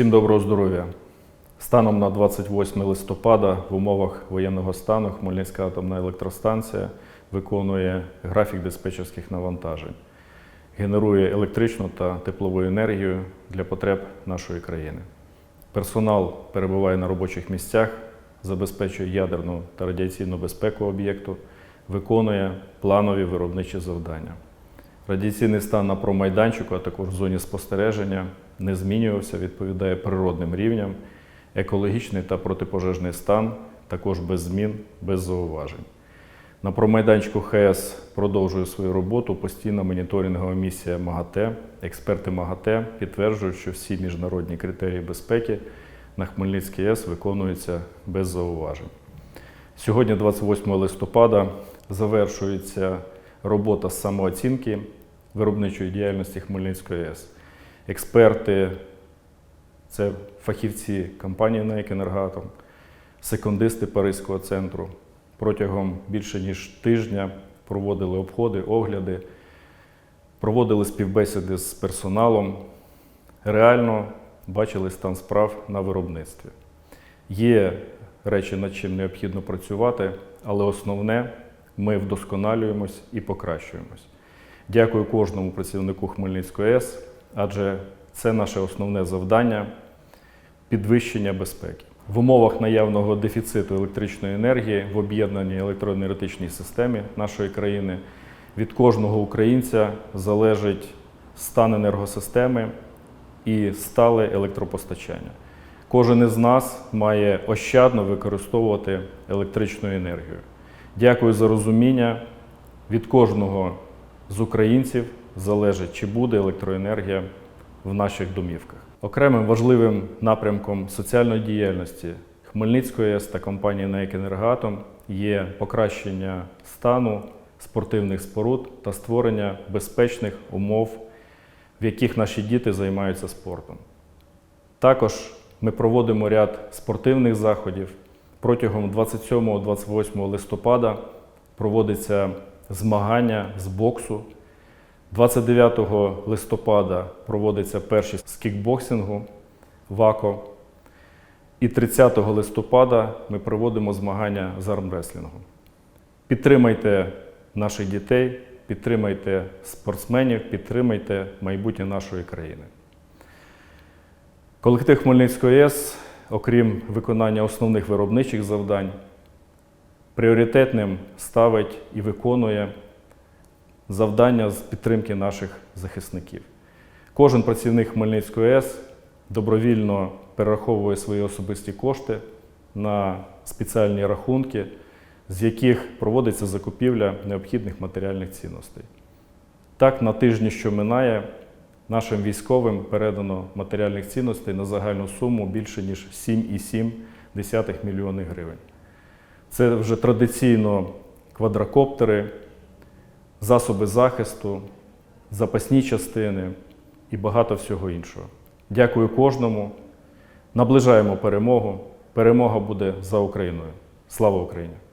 Всім доброго здоров'я. Станом на 28 листопада в умовах воєнного стану Хмельницька атомна електростанція виконує графік диспетчерських навантажень, генерує електричну та теплову енергію для потреб нашої країни. Персонал перебуває на робочих місцях, забезпечує ядерну та радіаційну безпеку об'єкту, виконує планові виробничі завдання. Радіаційний стан на промайданчику, а також в зоні спостереження не змінювався, відповідає природним рівням. Екологічний та протипожежний стан також без змін, без зауважень. На промайданчику ХС продовжує свою роботу постійна моніторингова місія МАГАТЕ. Експерти МАГАТЕ підтверджують, що всі міжнародні критерії безпеки на Хмельницькій АЕС виконуються без зауважень. Сьогодні, 28 листопада, завершується робота самооцінки виробничої діяльності Хмельницької АЕС. Експерти, це фахівці компанії «НЕК Енергатом», секундисти Паризького центру протягом більше ніж тижня проводили обходи, огляди, проводили співбесіди з персоналом, реально бачили стан справ на виробництві. Є речі, над чим необхідно працювати, але основне ми вдосконалюємось і покращуємось. Дякую кожному працівнику Хмельницької АЕС, адже це наше основне завдання підвищення безпеки. В умовах наявного дефіциту електричної енергії в об'єднаній електроенергетичній системі нашої країни від кожного українця залежить стан енергосистеми і стале електропостачання. Кожен із нас має ощадно використовувати електричну енергію. Дякую за розуміння. Від кожного з українців залежить, чи буде електроенергія в наших домівках. Окремим важливим напрямком соціальної діяльності Хмельницької АЕС та компанії «НЕК Енергатом» є покращення стану спортивних споруд та створення безпечних умов, в яких наші діти займаються спортом. Також ми проводимо ряд спортивних заходів. Протягом 27-28 листопада проводиться змагання з боксу. 29 листопада проводиться перші з кікбоксингу ВАКО. І 30 листопада ми проводимо змагання з армреслінгу. Підтримайте наших дітей, підтримайте спортсменів, підтримайте майбутнє нашої країни. Колектив Хмельницької АЕС, окрім виконання основних виробничих завдань, пріоритетним ставить і виконує завдання з підтримки наших захисників. Кожен працівник Хмельницької АЕС добровільно перераховує свої особисті кошти на спеціальні рахунки, з яких проводиться закупівля необхідних матеріальних цінностей. Так, на тижні, що минає, нашим військовим передано матеріальних цінностей на загальну суму більше ніж 7,7 мільйони гривень. Це вже традиційно квадрокоптери, засоби захисту, запасні частини і багато всього іншого. Дякую кожному. Наближаємо перемогу. Перемога буде за Україною. Слава Україні!